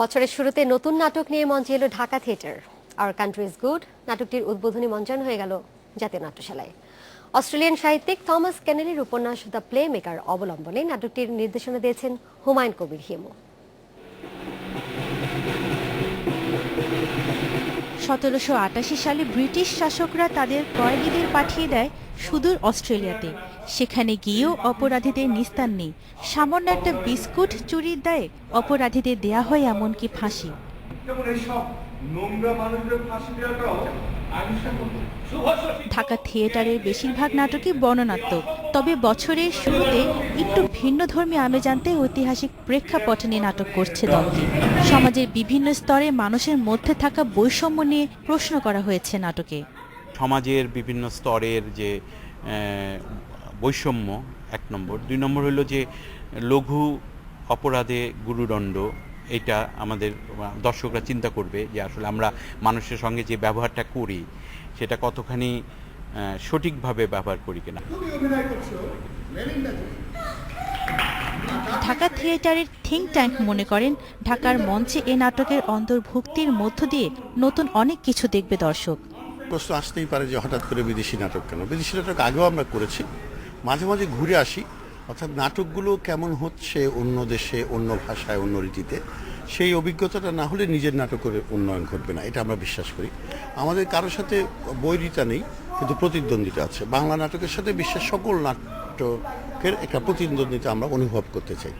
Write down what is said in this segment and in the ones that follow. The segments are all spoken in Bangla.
বছরের শুরুতে নতুন নাটক নিয়ে মঞ্চে এলো Dhaka theatre. Our country is good নাটকটির উদ্বোধনী মঞ্চায়ন হয়ে গেল জাতীয় নাট্যশালায়। অস্ট্রেলিয়ান সাহিত্যিক থমাস কেনেলির উপন্যাস দ্য প্লে মেকার অবলম্বনে নাটকটির নির্দেশনা দিয়েছেন হুমায়ুন কবির হিমু। সতেরোশো আটাশি সালে ব্রিটিশ শাসকরা তাদের কয়েদিদের পাঠিয়ে দেয় সুদূর অস্ট্রেলিয়াতে। সেখানে গিয়েও অপরাধীদের নিস্তার নেই। সামান্য একটা বিস্কুট চুরির দায়ে অপরাধীদের দেয়া হয় এমনকি ফাঁসি। ঢাকা থিয়েটারের বেশিরভাগ নাটকই বর্ণনাত্মক। তবে বছরের শুরুতে একটু ভিন্ন ধর্মী আমেজ আনতে ঐতিহাসিক প্রেক্ষাপটে নিয়ে নাটক করছে দলটি। সমাজের বিভিন্ন স্তরে মানুষের মধ্যে থাকা বৈষম্য নিয়ে প্রশ্ন করা হয়েছে নাটকে। সমাজের বিভিন্ন স্তরের যে বৈষম্য, এক নম্বর। দুই নম্বর হলো যে, লঘু অপরাধে গুরুদণ্ড, এটা আমাদের দর্শকরা চিন্তা করবে যে আসলে আমরা মানুষের সঙ্গে যে ব্যবহারটা করি, সেটা কতখানি সঠিকভাবে ব্যবহার করি কিনা। ঢাকা থিয়েটারের থিঙ্ক ট্যাঙ্ক মনে করেন, ঢাকার মঞ্চে এ নাটকের অন্তর্ভুক্তির মধ্য দিয়ে নতুন অনেক কিছু দেখবে দর্শক। প্রশ্ন আসতেই পারে যে হঠাৎ করে বিদেশি নাটক কেন? বিদেশি নাটক আগেও আমরা করেছি। মাঝে মাঝে ঘুরে আসি। অর্থাৎ নাটকগুলো কেমন হচ্ছে অন্য দেশে, অন্য ভাষায়, অন্য রীতিতে, সেই অভিজ্ঞতাটা না হলে নিজের নাটকের উন্নয়ন ঘটবে না। এটা আমরা বিশ্বাস করি। আমাদের কারোর সাথে বৈরিতা নেই, কিন্তু প্রতিদ্বন্দ্বিতা আছে। বাংলা নাটকের সাথে বিশ্বের সকল নাটকের একটা প্রতিদ্বন্দ্বিতা আমরা অনুভব করতে চাই।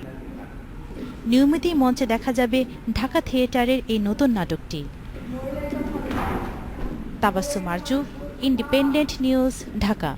নিয়মিতই মঞ্চে দেখা যাবে ঢাকা থিয়েটারের এই নতুন নাটকটি। Tabassum Marju independent news Dhaka.